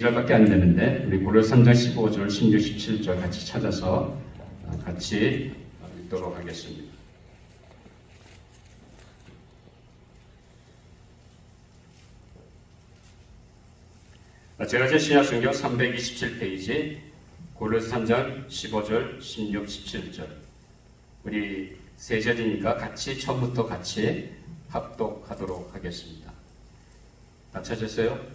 절밖에 안 되는데 우리 고려 3장 15절, 16, 17절 같이 찾아서 어, 같이 읽도록 하겠습니다. 아, 제가 제 신약 성경 327페이지 고려서 3장 15절, 16, 17절 우리 세 절이니까 같이 처음부터 같이 합독하도록 하겠습니다. 다 찾으세요?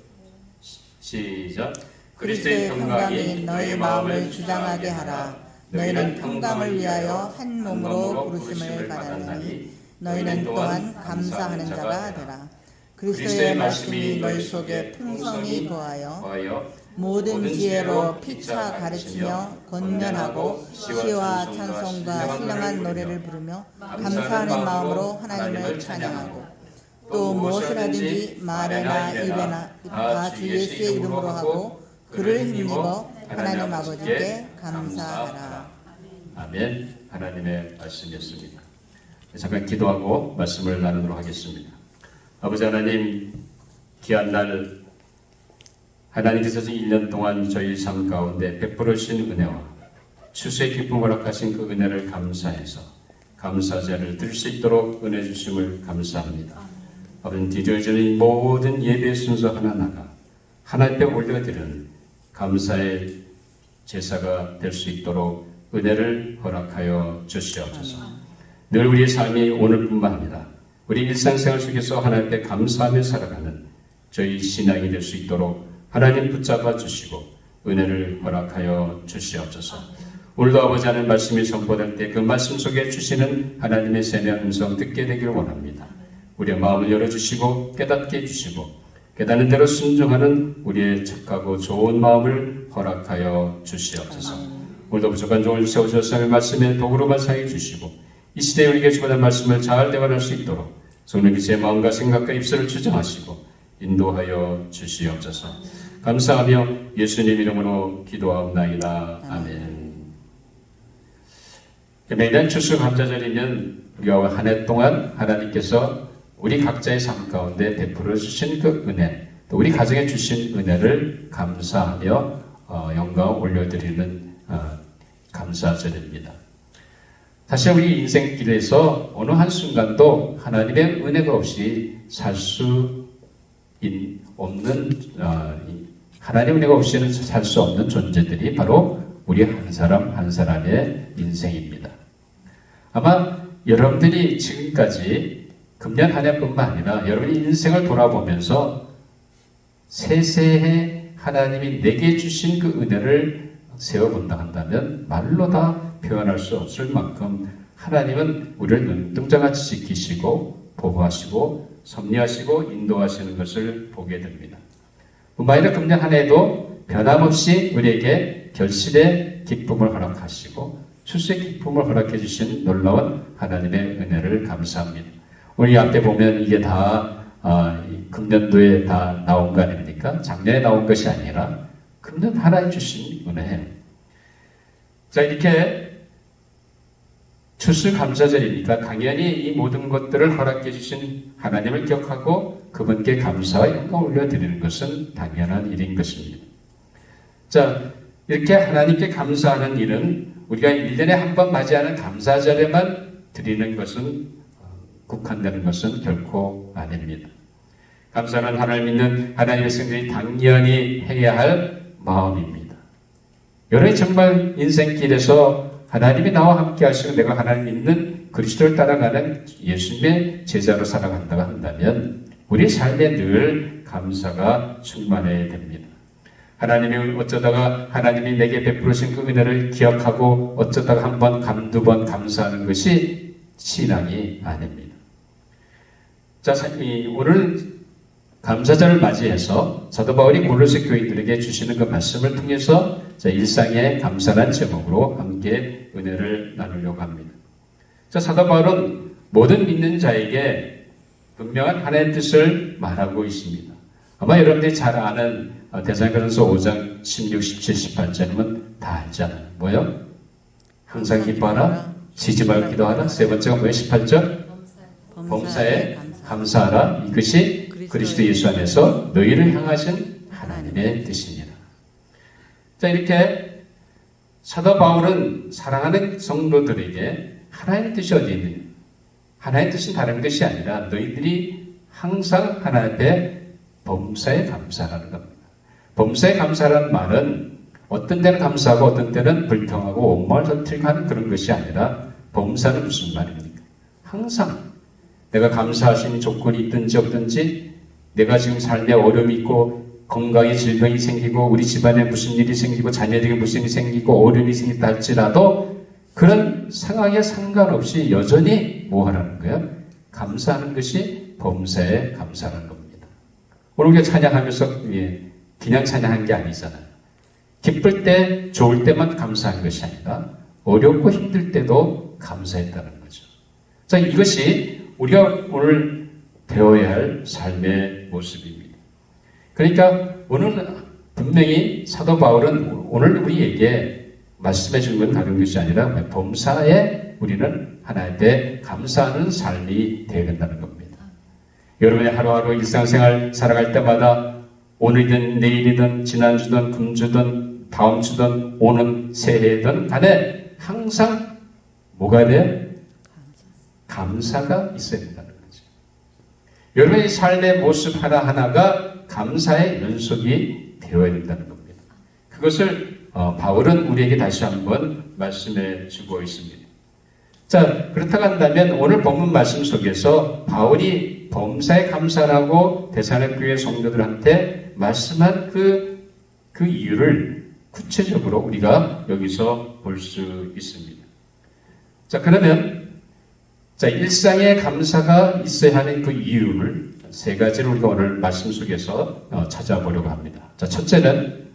시- 시작. 그리스도의 평강이 너희 마음을 주장하게 하라. 너희는 평강을 위하여 한 몸으로 부르심을 받았나니 너희는 또한 감사하는 자가 되라. 그리스도의 말씀이 너희 속에 풍성히 거하여 모든 지혜로 피차 가르치며 권면하고 시와 찬송과 신령한 노래를 부르며 감사하는 마음으로 하나님을 찬양하고 또 무엇을 하든지 말에나 입에나 다 주 예수의 이름으로 하고 그를 힘입어 하나님 아버지께 감사하라. 아멘. 하나님의 말씀이었습니다. 잠깐 기도하고 말씀을 나누도록 하겠습니다. 아버지 하나님, 귀한 날 하나님께서 지금 1년 동안 저희 삶 가운데 베풀어 주신 은혜와 추수의 기쁨을 허락하신 그 은혜를 감사해서 감사제를 드릴 수 있도록 은혜 주심을 감사합니다. 아버지 드려지는 모든 예배 순서 하나하나가 하나님 앞에 올려드리는 감사의 제사가 될 수 있도록 은혜를 허락하여 주시옵소서. 늘 우리의 삶이 오늘뿐만 아니라 우리 일상생활 속에서 하나님 앞에 감사하며 살아가는 저희 신앙이 될 수 있도록 하나님 붙잡아 주시고 은혜를 허락하여 주시옵소서. 오늘도 아버지 하는 말씀이 선포될 때 그 말씀 속에 주시는 하나님의 세미한 음성 듣게 되기를 원합니다. 우리의 마음을 열어주시고 깨닫게 해주시고 깨닫는 대로 순종하는 우리의 착하고 좋은 마음을 허락하여 주시옵소서. 오늘도 부족한 종을 세우셔서 말씀에 도구로만 사해 주시고 이 시대에 우리에게 주고된 말씀을 잘 대화할 수 있도록 성령께서의 마음과 생각과 입술을 추정하시고 인도하여 주시옵소서. 감사하며 예수님 이름으로 기도하옵나이다. 아멘. 매년 추수 감사절이면 우리가 한 해 동안 하나님께서 우리 각자의 삶 가운데 베풀어 주신 그 은혜, 또 우리 가정에 주신 은혜를 감사하며 어, 영광 올려드리는 어, 감사절입니다. 사실 우리 인생길에서 어느 한순간도 하나님의 은혜가 없이 살 수 없는 어, 이 하나님 은혜가 없이는 살 수 없는 존재들이 바로 우리 한 사람 한 사람의 인생입니다. 아마 여러분들이 지금까지 금년 한 해뿐만 아니라 여러분이 인생을 돌아보면서 세세에 하나님이 내게 주신 그 은혜를 세워본다 한다면 말로 다 표현할 수 없을 만큼 하나님은 우리를 눈동자같이 지키시고 보호하시고 섭리하시고 인도하시는 것을 보게 됩니다. 뿐만 아니라 금년 한 해도 변함없이 우리에게 결실의 기쁨을 허락하시고 출세의 기쁨을 허락해 주신 놀라운 하나님의 은혜를 감사합니다. 우리 앞에 보면 이게 다 아, 금년도에 다 나온 거 아닙니까? 작년에 나온 것이 아니라 금년 하나님 주신 은혜예요. 자 이렇게 추수 감사절이니까 당연히 이 모든 것들을 허락해 주신 하나님을 기억하고 그분께 감사와 영광 올려드리는 것은 당연한 일인 것입니다. 자 이렇게 하나님께 감사하는 일은 우리가 1년에 한 번 맞이하는 감사절에만 드리는 것은 국한되는 것은 결코 아닙니다. 감사는 하나님 믿는 하나님의 성들이 당연히 해야 할 마음입니다. 여러분이 정말 인생길에서 하나님이 나와 함께 하시고 내가 하나님 믿는 그리스도를 따라가는 예수님의 제자로 살아간다고 한다면 우리 삶에 늘 감사가 충만해야 됩니다. 하나님이 어쩌다가 하나님이 내게 베푸신 그 은혜를 기억하고 어쩌다가 한 번, 감 두 번 감사하는 것이 신앙이 아닙니다. 자, 오늘 감사절을 맞이해서 사도 바울이 골로새 교인들에게 주시는 그 말씀을 통해서 자, 일상의 감사란 제목으로 함께 은혜를 나누려고 합니다. 자, 사도 바울은 모든 믿는 자에게 분명한 하나님의 뜻을 말하고 있습니다. 아마 여러분들이 잘 아는 대사전서 5장 16, 17, 18절이면 다 알잖아요. 뭐요? 항상 기뻐하라, 지지 말고 기도하라. 세 번째가 뭐예요? 18절? 범사에 감사하라. 이것이 그리스도 예수 안에서 너희를 향하신 하나님의 뜻입니다. 자, 이렇게 사도 바울은 사랑하는 성도들에게 하나님의 뜻이 어디 있느냐? 하나님의 뜻은 다른 것이 아니라 너희들이 항상 하나님 앞에 범사에 감사하는 겁니다. 범사에 감사라는 말은 어떤 때는 감사하고 어떤 때는 불평하고 원망을 터뜨리고 하는 그런 것이 아니라 범사는 무슨 말입니까? 항상 내가 감사하신 조건이 있든지 없든지 내가 지금 삶에 어려움이 있고 건강에 질병이 생기고 우리 집안에 무슨 일이 생기고 자녀에게 무슨 일이 생기고 어려움이 생겼다 할지라도 그런 상황에 상관없이 여전히 뭐 하라는 거예요? 감사하는 것이 범사에 감사하는 겁니다. 오늘 우리가 찬양하면서 예, 그냥 찬양한 게 아니잖아요. 기쁠 때, 좋을 때만 감사한 것이 아니라 어렵고 힘들 때도 감사했다는 거죠. 자, 이것이 우리가 오늘 배워야 할 삶의 모습입니다. 그러니까 오늘 분명히 사도 바울은 오늘 우리에게 말씀해 주는 건 다른 것이 아니라 범사에 우리는 하나님께 감사하는 삶이 되어야 된다는 겁니다. 여러분의 하루하루 일상생활 살아갈 때마다 오늘이든 내일이든 지난주든 금주든 다음주든 오는 새해든 간에 항상 뭐가 돼요? 감사가 있어야 된다는 거죠. 여러분의 삶의 모습 하나하나가 감사의 연속이 되어야 된다는 겁니다. 그것을 어, 바울은 우리에게 다시 한번 말씀해 주고 있습니다. 자, 그렇다고 한다면 오늘 본문 말씀 속에서 바울이 범사에 감사하고 대사의 교회 성도들한테 말씀한 그, 그 이유를 구체적으로 우리가 여기서 볼 수 있습니다. 자, 그러면 자, 일상에 감사가 있어야 하는 그 이유를 세 가지를 우리가 오늘 말씀 속에서 어, 찾아보려고 합니다. 자, 첫째는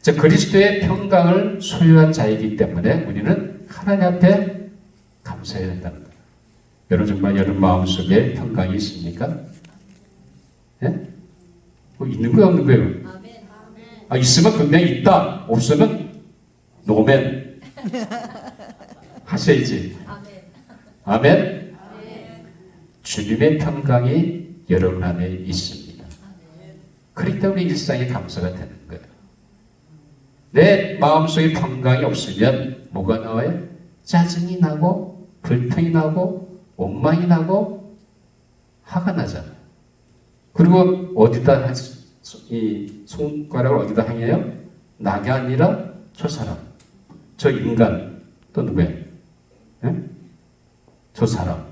자, 그리스도의 평강을 소유한 자이기 때문에 우리는 하나님 앞에 감사해야 된다는 거예요. 여러분 정말 여러분 마음속에 평강이 있습니까? 예? 뭐 있는 거예요, 없는 거예요? 아, 있으면 분명히 있다. 없으면 노멘. 하셔야지. 아멘. 주님의 평강이 여러분 안에 있습니다. 그렇기 때문에 일상의 감사가 되는 거예요. 내 마음속에 평강이 없으면 뭐가 나와요? 짜증이 나고 불평이 나고 원망이 나고 화가 나잖아요. 그리고 어디다 하- 이 손가락을 어디다 향해요? 나가 아니라 저 사람, 저 인간 또 누구예요? 예? 저 사람,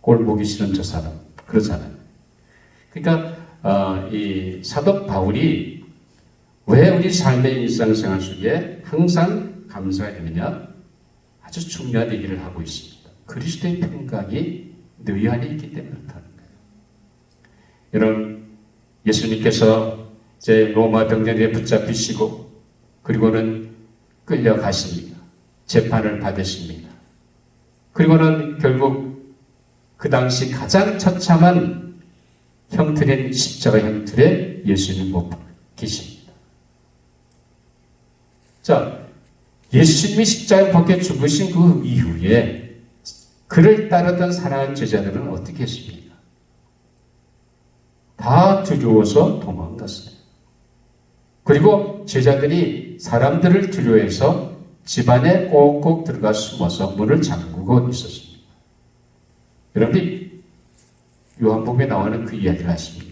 꼴 보기 싫은 저 사람 그러잖아요. 그러니까 어, 이 사도 바울이 왜 우리 삶의 일상생활 속에 항상 감사가 되느냐? 아주 중요한 얘기를 하고 있습니다. 그리스도의 평강이 너희 안에 있기 때문에 그렇다는 거예요. 여러분, 예수님께서 이제 로마 병정에 붙잡히시고 그리고는 끌려가십니다. 재판을 받으십니다. 그리고는 결국 그 당시 가장 처참한 형틀인 십자가 형틀에 예수님 못 계십니다. 자, 예수님이 십자가에 벗겨 죽으신 그 이후에 그를 따르던 사랑하는 제자들은 어떻게 했습니까? 다 두려워서 도망갔어요. 그리고 제자들이 사람들을 두려워해서 집안에 꼭꼭 들어가 숨어서 문을 잠그고 있었습니다. 여러분이 요한복음에 나오는 그 이야기를 하십니다.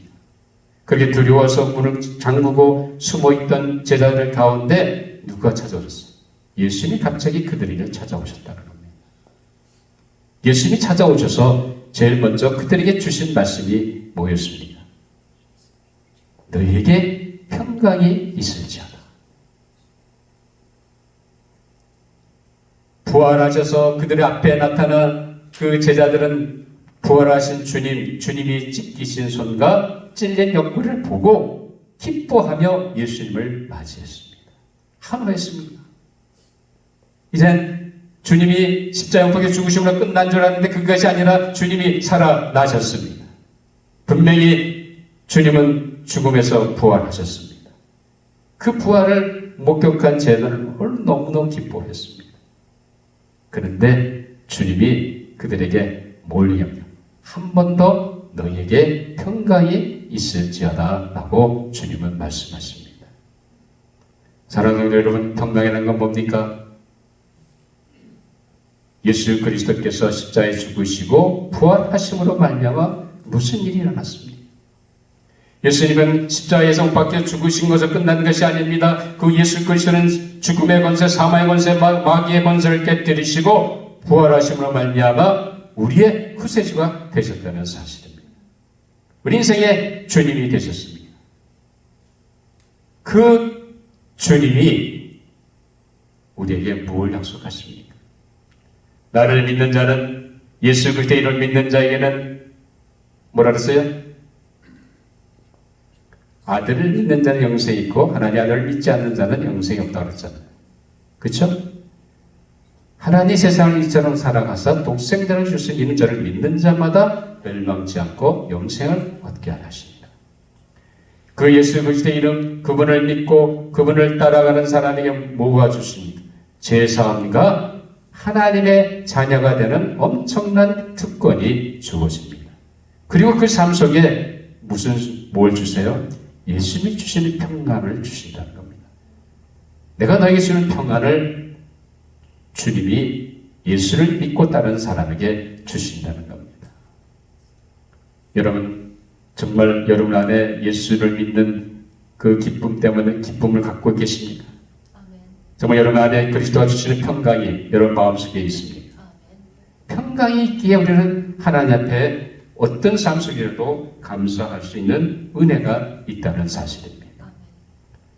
그렇게 두려워서 문을 잠그고 숨어 있던 제자들 가운데 누가 찾아오셨어요? 예수님이 갑자기 그들에게 찾아오셨다는 겁니다. 예수님이 찾아오셔서 제일 먼저 그들에게 주신 말씀이 뭐였습니까? 너희에게 평강이 있을지어다. 부활하셔서 그들의 앞에 나타난 그 제자들은 부활하신 주님, 주님이 찢기신 손과 찔린 옆구리를 보고 기뻐하며 예수님을 맞이했습니다. 한호했습니다. 이젠 주님이 십자가에 죽으심으로 끝난 줄 알았는데 그것이 아니라 주님이 살아나셨습니다. 분명히 주님은 죽음에서 부활하셨습니다. 그 부활을 목격한 제자는 너무너무 기뻐했습니다. 그런데 주님이 그들에게 뭘 이야기합니까? 한번 더 너희에게 평강이 있을지어다 라고 주님은 말씀하십니다. 사랑하는 여러분, 평강이라는 건 뭡니까? 예수 그리스도께서 십자에 죽으시고 부활하심으로 말미암아 무슨 일이 일어났습니까? 예수님은 못 박혀 죽으신 것으로 끝난 것이 아닙니다. 그 예수 그리스도는 죽음의 권세, 사망의 권세, 마- 마귀의 권세를 깨뜨리시고 부활하심으로 말미암아 우리의 후세주가 되셨다는 사실입니다. 우리 인생의 주님이 되셨습니다. 그 주님이 우리에게 무엇을 약속하십니까? 나를 믿는 자는 예수 그리스도의 이름을 믿는 자에게는 뭐라 그랬어요? 아들을 믿는 자는 영생이 있고 하나님 아들을 믿지 않는 자는 영생이 없다고 그랬잖아요. 그렇죠? 하나님 세상을 이처럼 살아가사 독생자를 주신 이는 저를 믿는 자마다 멸망치 않고 영생을 얻게 하십니다. 그 예수 그리스도의 이름 그분을 믿고 그분을 따라가는 사람에게 뭐가 주십니까? 제사함과 하나님의 자녀가 되는 엄청난 특권이 주어집니다. 그리고 그 삶 속에 무슨 뭘 주세요? 예수님이 주시는 평안을 주신다는 겁니다. 내가 너에게 주는 평안을 주님이 예수를 믿고 따르는 사람에게 주신다는 겁니다. 여러분, 정말 여러분 안에 예수를 믿는 그 기쁨 때문에 기쁨을 갖고 계십니까? 정말 여러분 안에 그리스도가 주시는 평강이 여러분 마음속에 있습니까? 아멘. 평강이 있기에 우리는 하나님 앞에 어떤 삶 속이라도 감사할 수 있는 은혜가 있다는 사실입니다.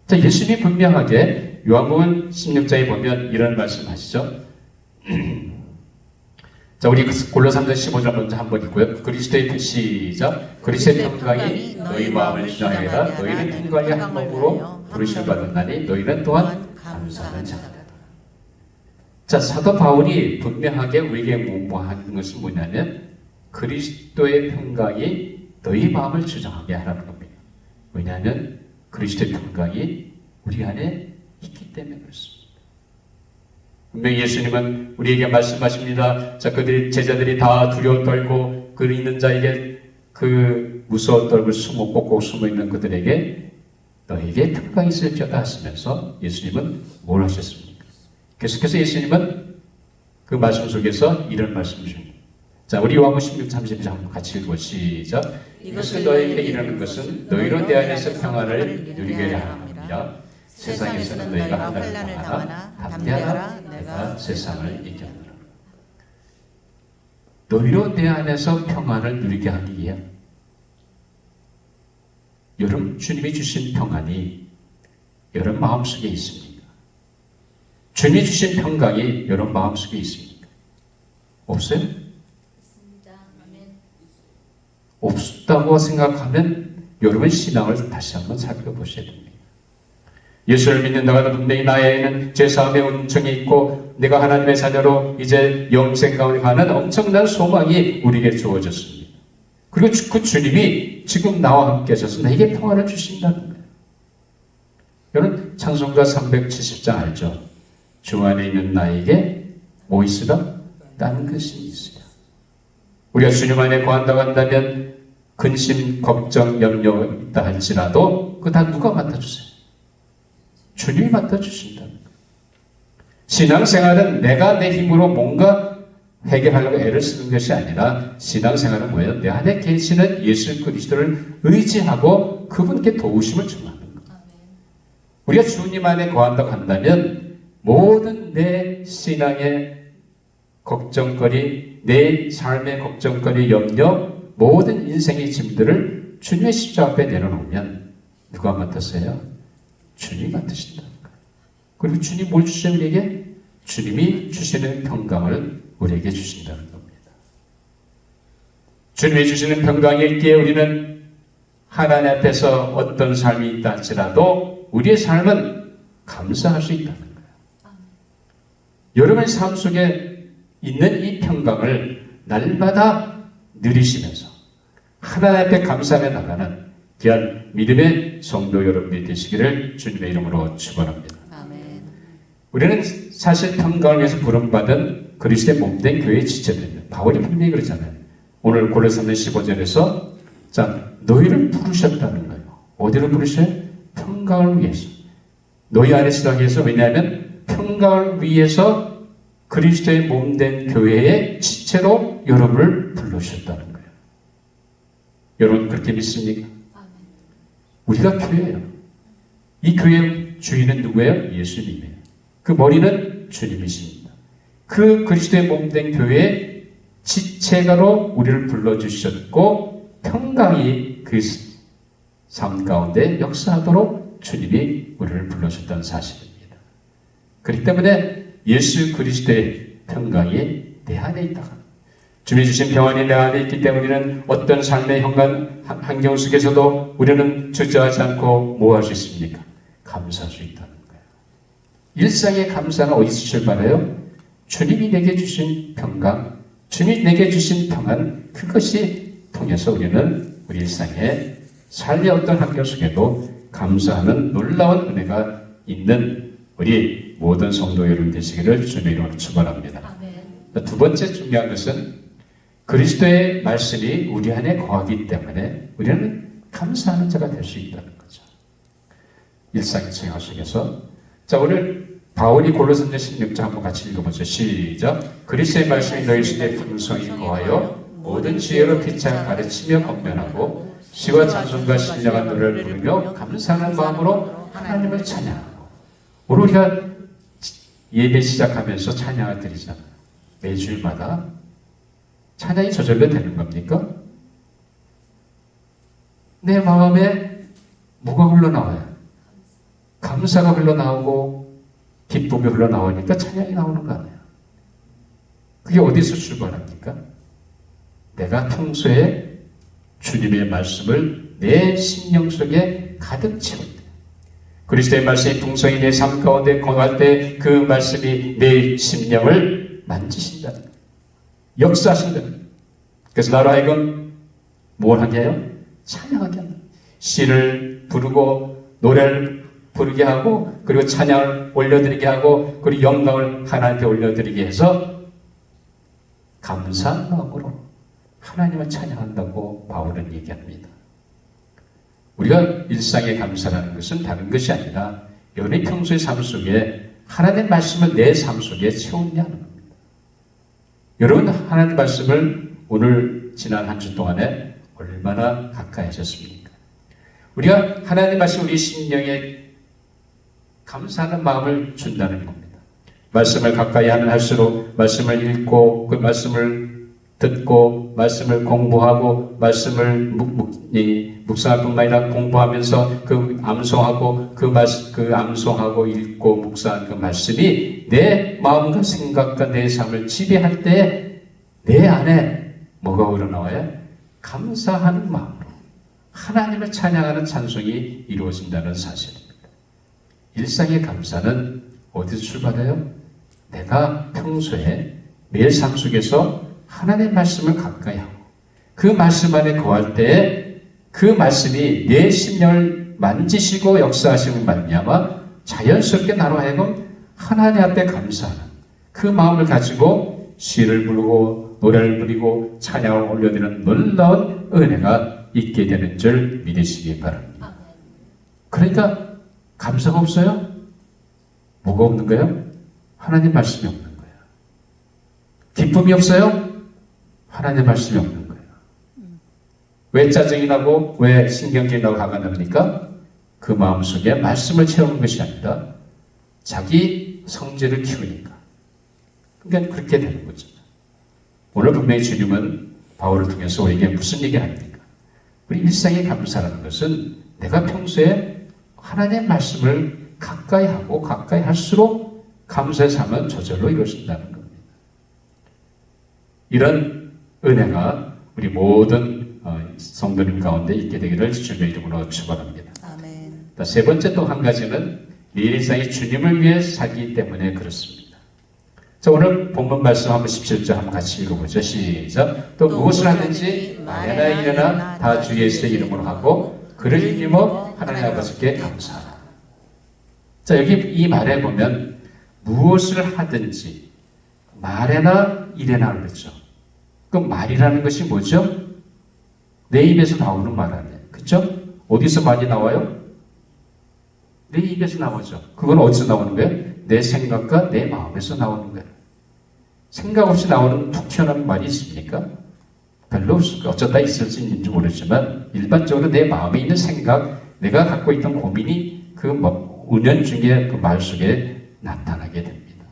자, 예수님이 분명하게 요한복음 16장에 보면 이런 말씀하시죠. 자, 우리 골로삼장 15절 먼저 한번 읽고요. 그리스도의 그 시작. 그리스도의 평강이 너희 마음을 주장하라. 너희는 평강이 한 몸으로 부르심을 받았나니 너희는 또한 감사하는 자다. 자, 사도 바울이 분명하게 우리에게 뭐하는 것은 뭐냐면 그리스도의 평강이 너희 마음을 주장하게 하라는 겁니다. 왜냐하면 그리스도의 평강이 우리 안에 있기 때문에 그렇습니다. 분명히 예수님은 우리에게 말씀하십니다. 자, 그들이 제자들이 다 두려워 떨고 그 있는 자에게 그 무서워 떨고 숨어 꼭꼭 숨어 있는 그들에게 너에게 평강이 있을지어다 하시면서 예수님은 뭘 하셨습니까? 계속해서 예수님은 그 말씀 속에서 이런 말씀을 주십니다. 자, 우리 요한복음 16, 32장 한번 같이 읽고 시작. 이것을 너에게 이르는 것은 너희로 내 안에서 평안을 누리게 함이라. 세상에서는 너희가 환난을 당하나 담대하라 내가 세상을 이겼노라. 너희로 내 안에서 평안을 누리게 하기 위해 여러분 주님이 주신 평안이 여러분 마음속에 있습니까? 주님이 주신 평강이 여러분 마음속에 있습니까? 없어요? 있습니다. 아멘. 없다고 생각하면 여러분 신앙을 다시 한번 살펴보셔야 됩니다. 예수를 믿는다가 분명히 나에는 죄사함의 은총이 있고 내가 하나님의 자녀로 이제 영생 가운데 가는 엄청난 소망이 우리에게 주어졌습니다. 그리고 주- 그 주님이 지금 나와 함께 하셔서 내게 평안을 주신다는 거예요. 여러분 찬송가 370장 알죠? 주 안에 있는 나에게 뭐 있으라? 딴 것이 있으라. 우리가 주님 안에 거한다고 한다면 근심, 걱정, 염려 있다 할지라도 그 다 누가 맡아주세요? 주님이 맡아주신다는 거예요. 신앙생활은 내가 내 힘으로 뭔가 해결하려고 애를 쓰는 것이 아니라 신앙생활은 뭐예요? 내 안에 계시는 예수 그리스도를 의지하고 그분께 도우심을 청하는 거예요. 우리가 주님 안에 거한다고 한다면 모든 내 신앙의 걱정거리, 내 삶의 걱정거리, 염려, 모든 인생의 짐들을 주님의 십자가 앞에 내려놓으면 누가 맡았어요? 주님이 맡으신다는 거예요. 그리고 주님 뭘 주시는 우리에게? 주님이 주시는 평강을 우리에게 주신다는 겁니다. 주님이 주시는 평강일 때 우리는 하나님 앞에서 어떤 삶이 있다 할지라도 우리의 삶은 감사할 수 있다는 거예요. 여러분의 삶 속에 있는 이 평강을 날마다 누리시면서 하나님 앞에 감사하며 나가는 귀한 믿음의 성도 여러분이 되시기를 주님의 이름으로 축원합니다. 아멘. 우리는 사실 평강을 위해서 부름받은 그리스도의 몸된 교회의 지체들입니다. 바울이 분명히 그러잖아요. 오늘 골로새서 15절에서 자 너희를 부르셨다는 거예요. 어디로 부르셔요? 평강을 위해서. 너희 안에 시작해서 왜냐하면 평강을 위해서 그리스도의 몸된 교회의 지체로 여러분을 불러주셨다는 거예요. 여러분 그렇게 믿습니까? 우리가 교회예요. 이 교회 주인은 누구예요? 예수님이에요. 그 머리는 주님이십니다. 그 그리스도의 몸된 교회의 지체가로 우리를 불러주셨고 평강이 그 삶 가운데 역사하도록 주님이 우리를 불러주셨다는 사실입니다. 그렇기 때문에 예수 그리스도의 평강이 내 안에 있다. 주님이 주신 평안이 내 안에 있기 때문에 우리는 어떤 삶의 현관 환경 속에서도 우리는 주저하지 않고 뭐 할 수 있습니까? 감사할 수 있다는 거예요. 일상의 감사는 어디서 출발해요? 주님이 내게 주신 평강, 주님이 내게 주신 평안, 그것이 통해서 우리는 우리 일상의 삶의 어떤 환경 속에도 감사하는 놀라운 은혜가 있는 우리 모든 성도 여러분 되시기를 주님의 이름으로 축원합니다. 두 번째 중요한 것은 그리스도의 말씀이 우리 안에 거하기 때문에 우리는 감사하는 자가 될 수 있다는 거죠. 일상의 생활 속에서 자 오늘 바울이 골로새서 16장 한번 같이 읽어보죠. 시작. 그리스도의 말씀이 너희 속에 풍성히 거하여 모든 지혜로 피차 가르치며 건면하고 시와 찬송과 신령한 노래를 부르며 감사하는 마음으로 하나님을 찬양하고 오늘 우리가 예배 시작하면서 찬양을 드리잖아요. 매주일마다 찬양이 저절로 되는 겁니까? 내 마음에 뭐가 흘러나와요? 감사가 흘러나오고 기쁨이 흘러나오니까 찬양이 나오는 거 아니에요. 그게 어디서 출발합니까? 내가 평소에 주님의 말씀을 내 심령 속에 가득 채울 때 그리스도의 말씀이 풍성히 내 삶 가운데 거할 때 그 말씀이 내 심령을 만지신다. 역사하신다. 그래서 나로 하여금 뭘 하게 해요? 찬양하게 한다. 시를 부르고 노래를 부르게 하고 그리고 찬양을 올려드리게 하고 그리고 영광을 하나님께 올려드리게 해서 감사한 마음으로 하나님을 찬양한다고 바울은 얘기합니다. 우리가 일상의 감사라는 것은 다른 것이 아니라 여러분의 평소의 삶 속에 하나님의 말씀을 내 삶 속에 채우느냐는 겁니다. 여러분 하나님의 말씀을 오늘 지난 한 주 동안에 얼마나 가까이 하셨습니까? 우리가 하나님의 말씀 우리 심령에 감사하는 마음을 준다는 겁니다. 말씀을 가까이 하면 할수록 말씀을 읽고 그 말씀을 듣고 말씀을 공부하고 말씀을 묵, 묵, 이, 묵상할 뿐만 아니라 공부하면서 그 암송하고 그 말씀 그 암송하고 읽고 묵상한 그 말씀이 내 마음과 생각과 내 삶을 지배할 때 내 안에 뭐가 우러나와요? 감사하는 마음으로 하나님을 찬양하는 찬송이 이루어진다는 사실입니다. 일상의 감사는 어디서 출발해요? 내가 평소에 매일 삶 속에서 하나님의 말씀을 가까이 하고 그 말씀 안에 거할 때 그 말씀이 내 심령을 만지시고 역사하시는 말미암아 자연스럽게 나로 하여금 하나님 앞에 감사하는 그 마음을 가지고 시를 부르고 노래를 부리고 찬양을 올려드리는 놀라운 은혜가 있게 되는 줄 믿으시기 바랍니다. 그러니까 감사가 없어요? 뭐가 없는 거예요? 하나님 말씀이 없는 거예요. 기쁨이 없어요? 하나님 말씀이 없는 거예요. 왜 짜증이 나고 왜 신경질이 나고 화가 납니까? 그 마음속에 말씀을 채우는 것이 아니라 자기 성질을 키우니까. 그러니까 그렇게 되는 거죠. 오늘 분명히 주님은 바울을 통해서 우리에게 무슨 얘기를 합니까? 우리 일상의 감사라는 것은 내가 평소에 하나님의 말씀을 가까이 하고 가까이 할수록 감사의 삶은 저절로 이루어진다는 겁니다. 이런 은혜가 우리 모든 어, 성도님 가운데 있게 되기를 주님의 이름으로 축원합니다. 아멘. 세 번째 또 한 가지는 내 일상이 주님을 위해 살기 때문에 그렇습니다. 자, 오늘 본문 말씀 한번 17절 한번 같이 읽어보죠. 시작. 또 무엇을 하든지 말이나 이래나 다 주 예수의 이름으로 하고 그를 힘입어 하나님 아버지께 감사하라. 자, 여기 이 말에 보면 무엇을 하든지 말에나 이래나 그랬죠. 그 말이라는 것이 뭐죠? 내 입에서 나오는 말 아니에요. 그죠? 어디서 많이 나와요? 내 입에서 나오죠. 그건 어디서 나오는 거예요? 내 생각과 내 마음에서 나오는 거예요. 생각 없이 나오는 툭 튀어나온 말이 있습니까? 별로 없을 거예요. 어쩌다 있을지 있는지 모르지만 일반적으로 내 마음에 있는 생각, 내가 갖고 있던 고민이 그 뭐, 은연중에 그 말 속에 나타나게 됩니다.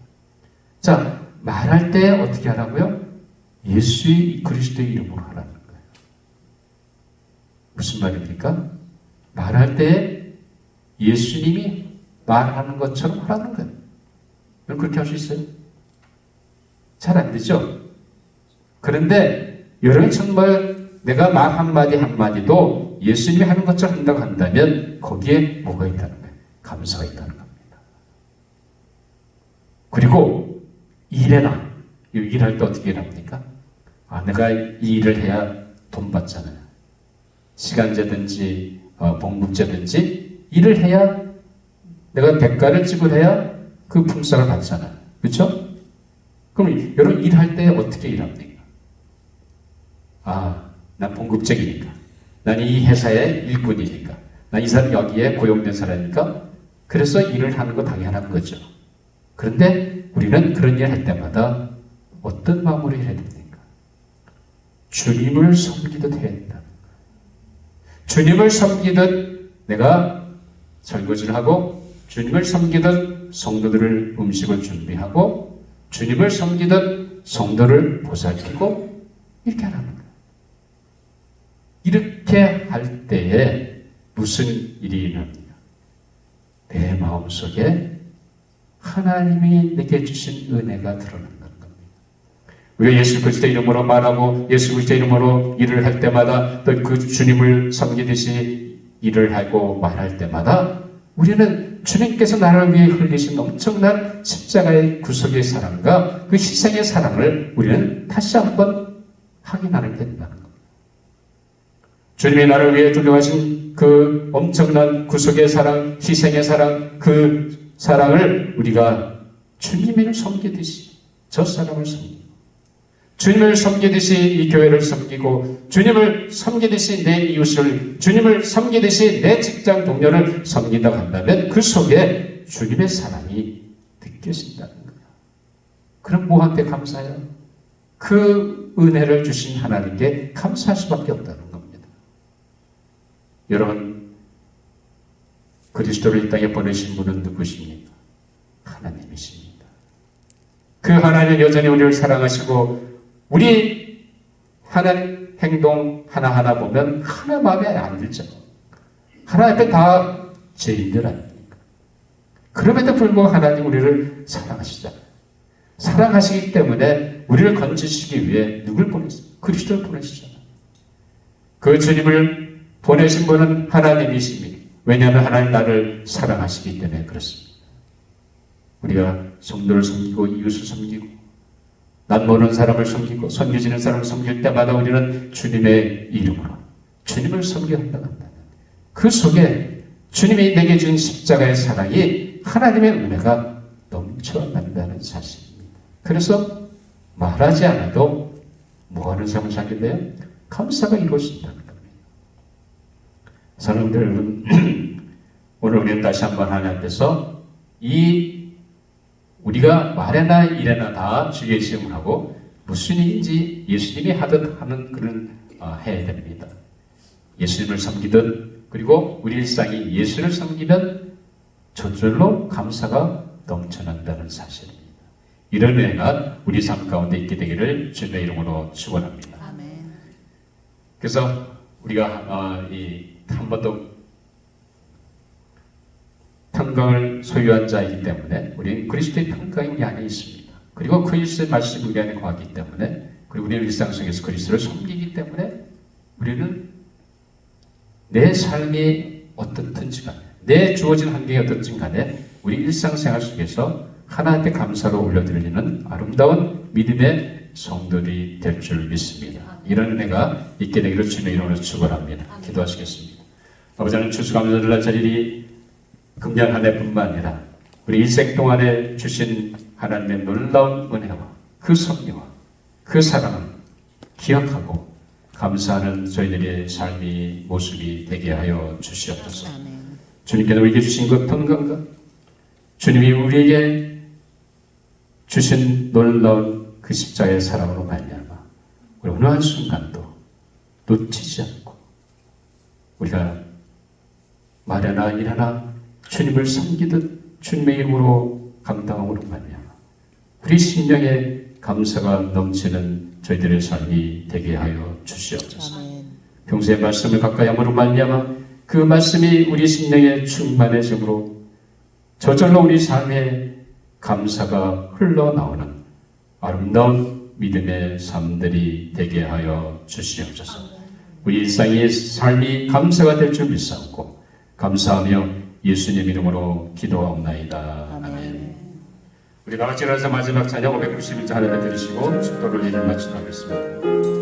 자, 말할 때 어떻게 하라고요? 예수의 그리스도의 이름으로 하라는 거예요. 무슨 말입니까? 말할 때 예수님이 말하는 것처럼 하라는 거예요. 그렇게 할 수 있어요? 잘 안 되죠? 그런데 여러분 정말 내가 말 한마디 한마디도 예수님이 하는 것처럼 한다고 한다면 거기에 뭐가 있다는 거예요? 감사가 있다는 겁니다. 그리고 일해라. 이 일할 때 어떻게 일합니까? 아, 내가 이 일을 해야 돈 받잖아요. 시간제든지 어, 봉급제든지 일을 해야 내가 대가를 지불해야 그 품삯을 받잖아요. 그렇죠? 그럼 여러분 일할 때 어떻게 일합니까? 아, 난 봉급쟁이니까. 난 이 회사의 일꾼이니까. 난 이 사람 여기에 고용된 사람이니까. 그래서 일을 하는 거 당연한 거죠. 그런데 우리는 그런 일 할 때마다 어떤 마음으로 해야 됩니까? 주님을 섬기듯 해야 된다. 주님을 섬기듯 내가 설거지를 하고 주님을 섬기듯 성도들을 음식을 준비하고 주님을 섬기듯 성도를 보살피고 이렇게 하라는 거예요. 이렇게 할 때에 무슨 일이 일어납니까? 내 마음속에 하나님이 내게 주신 은혜가 드러난다는 겁니다. 우리가 예수 그리스도 이름으로 말하고 예수 그리스도 이름으로 일을 할 때마다 또 그 주님을 섬기듯이 일을 하고 말할 때마다 우리는 주님께서 나를 위해 흘리신 엄청난 십자가의 구속의 사랑과 그 희생의 사랑을 우리는 다시 한번 확인하게 된다는 겁니다. 주님이 나를 위해 두려하신 그 엄청난 구속의 사랑, 희생의 사랑, 그 사랑을 우리가 주님을 섬기듯이 저 사람을 섬기고 주님을 섬기듯이 이 교회를 섬기고 주님을 섬기듯이 내 이웃을 주님을 섬기듯이 내 직장 동료를 섬긴다고 한다면 그 속에 주님의 사랑이 느껴진다는 거예요. 그럼 뭐한테 감사해요? 그 은혜를 주신 하나님께 감사할 수밖에 없다는 겁니다. 여러분 그리스도를 이 땅에 보내신 분은 누구십니까? 하나님이십니다. 그 하나님은 여전히 우리를 사랑하시고 우리 하나님 행동 하나하나 보면 하나 마음에 안 들죠. 하나 앞에 다 죄인들 아닙니까? 그럼에도 불구하고 하나님 우리를 사랑하시잖아요. 사랑하시기 때문에 우리를 건지시기 위해 누굴 보내셨어요? 그리스도를 보내시잖아요. 그 주님을 보내신 분은 하나님이십니다. 왜냐하면 하나님 나를 사랑하시기 때문에 그렇습니다. 우리가 성도를 섬기고 이웃을 섬기고 난 모르는 사람을 섬기고 섬겨지는 사람을 섬길 때마다 우리는 주님의 이름으로 주님을 섬겨야 한다 한다. 그 속에 주님이 내게 준 십자가의 사랑이 하나님의 은혜가 넘쳐난다는 사실입니다. 그래서 말하지 않아도 뭐하는 삶을 살게 돼요? 감사가 이루어진다는 겁니다. 사랑하는 여러분, 오늘 우리는 다시 한번 하나님 앞에서 이 우리가 말에나 일에나 다 주의 시험을 하고 무슨 일인지 예수님이 하듯 하는 그런 어, 해야 됩니다. 예수님을 섬기든 그리고 우리 일상이 예수를 섬기면 저절로 감사가 넘쳐난다는 사실입니다. 이런 은혜가 우리 삶 가운데 있게 되기를 주님의 이름으로 축원합니다. 그래서 우리가 어, 이한 번도 평강을 소유한 자이기 때문에 우리는 그리스도의 평강이 안에 있습니다. 그리고 그리스도의 말씀이 우리 안에 거하기 때문에 그리고 우리의 일상 속에서 그리스도를 섬기기 때문에 우리는 내 삶이 어떻든지 간에 내 주어진 환경이 어떻든지 간에 우리 일상생활 속에서 하나님께 감사로 올려드리는 아름다운 믿음의 성도들이 될 줄 믿습니다. 이런 은혜가 있게 되기를 주님의 이름으로 축원합니다. 기도하시겠습니다. 아버지 하나님 추수감사를 자리리 금년 한 해뿐만 아니라 우리 일생 동안에 주신 하나님의 놀라운 은혜와 그 섭리와 그 사랑을 기억하고 감사하는 저희들의 삶이 모습이 되게 하여 주시옵소서. 주님께서 우리에게 주신 것 건강과 주님이 우리에게 주신 놀라운 그 십자가의 사랑으로 말미암아 우리 어느 한 순간도 놓치지 않고 우리가 말하나 일하나 주님을 섬기듯 주님의 이름으로 감당함으로 말미암아 우리 심령에 감사가 넘치는 저희들의 삶이 되게 하여 주시옵소서. 평소에 말씀을 가까이 함으로 말미암아 그 말씀이 우리 심령에 충만해짐으로 저절로 우리 삶에 감사가 흘러나오는 아름다운 믿음의 삶들이 되게 하여 주시옵소서. 우리 일상의 삶이 감사가 될 줄 믿사옵고 감사하며 예수님 이름으로 기도하옵나이다. 아멘. 아멘. 우리 다 같이 일어나서 마지막 찬양 591자 하나님 들으시고 축도를 이를 마치도록 하겠습니다.